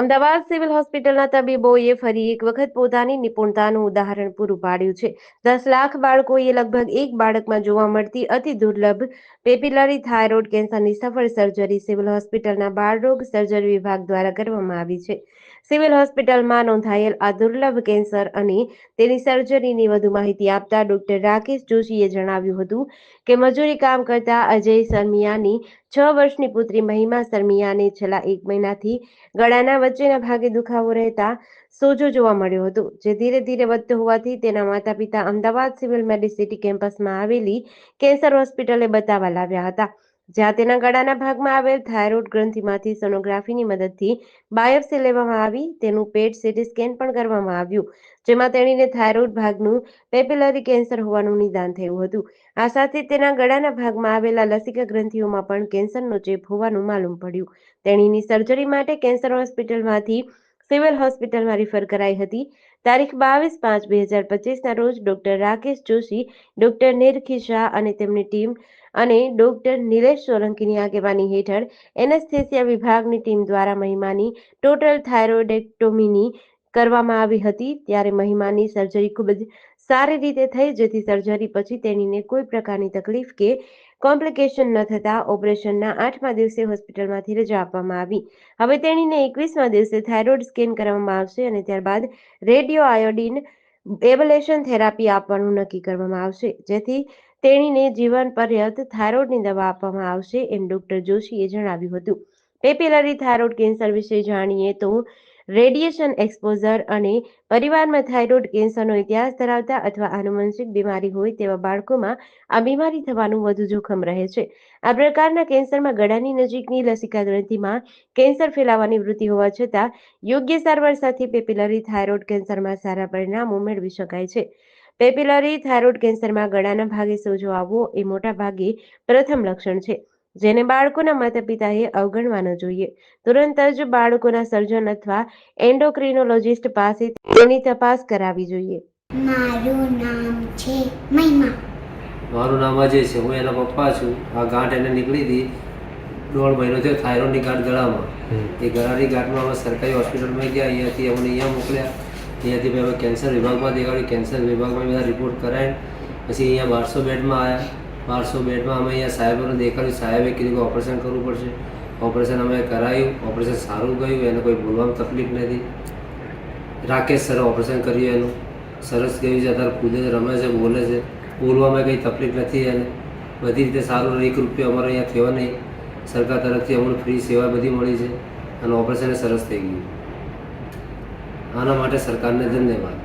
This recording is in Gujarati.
અમદાવાદ સિવિલ હોસ્પિટલના તબીબોએ ફરી એક વખત પોતાની નિપુણતાનું ઉદાહરણ પૂરું પાડ્યું છે. દસ લાખ બાળકોએ લગભગ એક બાળકમાં જોવા મળતી અતિ દુર્લભ પેપિલરી થાઇરોઇડ કેન્સરની સફળ સર્જરી સિવિલ હોસ્પિટલના બાળરોગ સર્જરી વિભાગ દ્વારા કરવામાં આવી છે. સિવિલ હોસ્પિટલમાં નોંધાયેલ આ દુર્લભ કેન્સર અને તેની સર્જરીની વધુ માહિતી આપતા ડોક્ટર રાકેશ જોશીએ જણાવ્યું હતું કે મજૂરી કામ કરતા અજય સરમિયાની છ વર્ષની પુત્રી મહિમા સરમિયાને છેલ્લા એક મહિનાથી ગળાના વચ્ચેના ભાગે દુખાવો રહેતા સોજો જોવા મળ્યો હતો, જે ધીરે ધીરે વધતો હોવાથી તેના માતા પિતા અમદાવાદ સિવિલ મેડિસિટી કેમ્પસમાં આવેલી કેન્સર હોસ્પિટલે બતાવવા લાવ્યા હતા. જ્યાં તેના ગળાના ભાગમાં આવેલ થાઇરોઇડ ગ્રંથિમાંથી સોનોગ્રાફીની મદદથી બાયોપ્સી લેવામાં આવી, તેનું પેટ સીટી સ્કેન પણ કરવામાં આવ્યું, જેમાં તેણીને થાઇરોઇડ ભાગનું પેપિલરી કેન્સર હોવાનું નિદાન થયું હતું. આ સાથે તેના ગળાના ભાગમાં આવેલા લસિકા ગ્રંથિઓમાં પણ કેન્સરનો ચેપ હોવાનું માલુમ પડ્યું. તેણીની સર્જરી માટે કેન્સર હોસ્પિટલમાંથી સિવિલ હોસ્પિટલમાં રિફર કરાઈ હતી. તારીખ બાવીસ પાંચ બે હજાર પચીસના રોજ ડોક્ટર રાકેશ જોશી, ડોક્ટર નિરખી શાહ અને તેમની ટીમ અને ડોક્ટર નિલેશ સોલંકીની આગેવાની હેઠળ એનેસ્થેસિયા વિભાગની ટીમ દ્વારા મહિમાની ટોટલ થાઇરોઇડેક્ટોમીની કરવામાં આવી હતી. ત્યારે મહિમાની સર્જરી ખૂબ જ સારી રીતે થઈ જેથી સર્જરી પછી તેણીને કોઈ પ્રકારની તકલીફ કે કોમ્પ્લિકેશન ન થતા ઓપરેશનના આઠમા દિવસે હોસ્પિટલમાંથી રજા આપવામાં આવી. હવે તેણીને એકવીસમા દિવસે થાઇરોઇડ સ્કેન કરવામાં આવશે અને ત્યારબાદ રેડિયો આયોડિન એબલેશન થેરાપી આપવાનું નક્કી કરવામાં આવશે. જેથી તેણીને જીવન પર્યંત થાઇરોઇડની દવા આપવામાં આવશે એમ ડોક્ટર જોશીએ જણાવ્યું હતું. પેપિલરી થાઇરોઇડ કેન્સર વિશે જાણીએ તો રેડિયેશન એક્સપોઝર અને પરિવારમાં થાઇરોઇડ કેન્સરનો ઇતિહાસ ધરાવતા અથવા આનુવંશિક બીમારી હોય તેવા બાળકોમાં આ બીમારી થવાનું વધુ જોખમ રહે છે. આ પ્રકારના કેન્સરમાં ગળાની નજીકની લસિકા ગ્રંથિમાં કેન્સર ફેલાવાની વૃત્તિ હોવા છતાં યોગ્ય સારવાર સાથે પેપિલરી થાઇરોઇડ કેન્સરમાં સારા પરિણામો મેળવી શકાય છે. પેપિલરી થાઇરોઇડ કેન્સરમાં ગળાના ભાગે સોજો આવવો એ મોટા ભાગે પ્રથમ લક્ષણ છે. જેને બાળકોના માતા પિતાએ અવગણવાનો જોઈએ. તુરંત જ બાળકોના સર્જન અથવા એન્ડોક્રિનોલોજિસ્ટ પાસે તેની તપાસ કરાવી જોઈએ. મારું નામ છે મહિમા. મારું નામ અજય છે. હું એના પપ્પા છું. આ ગાંઠ એને નીકળી હતી દોઢ મહિનો થયો થાઇરોઇડની ગાંઠ ગળામાં. એ ગળાની ગાંઠમાં અમે સરકારી હોસ્પિટલમાં ગયા. અહીંયાથી અમને અહીંયા મોકલ્યા. અહીંયાથી અમે કેન્સર વિભાગમાં દેખાડ્યું. કેન્સર વિભાગમાં બધા રિપોર્ટ કરાય પછી અહીંયા બારસો બેડમાં આવ્યા બારસો બેડમાં અમે અહીંયા સાહેબોને દેખાડ્યું. સાહેબે કીધું કે ઓપરેશન કરવું પડશે. ઓપરેશન અમે કરાયું. ઓપરેશન સારું ગયું. એને કોઈ બોલવામાં તકલીફ નથી. રાકેશ સરે ઓપરેશન કર્યું એનું. સરસ ગયું છે. અત્યારે કૂદે છે, રમે છે, બોલે છે. બોલવામાં કંઈ તકલીફ નથી એને. બધી રીતે સારું. એક રૂપિયો અમારે અહીંયા થયો નહીં. સરકાર તરફથી અમને ફ્રી સેવા બધી મળી છે. અને ઓપરેશન સરસ થઈ ગયું. આના માટે સરકારને ધન્યવાદ.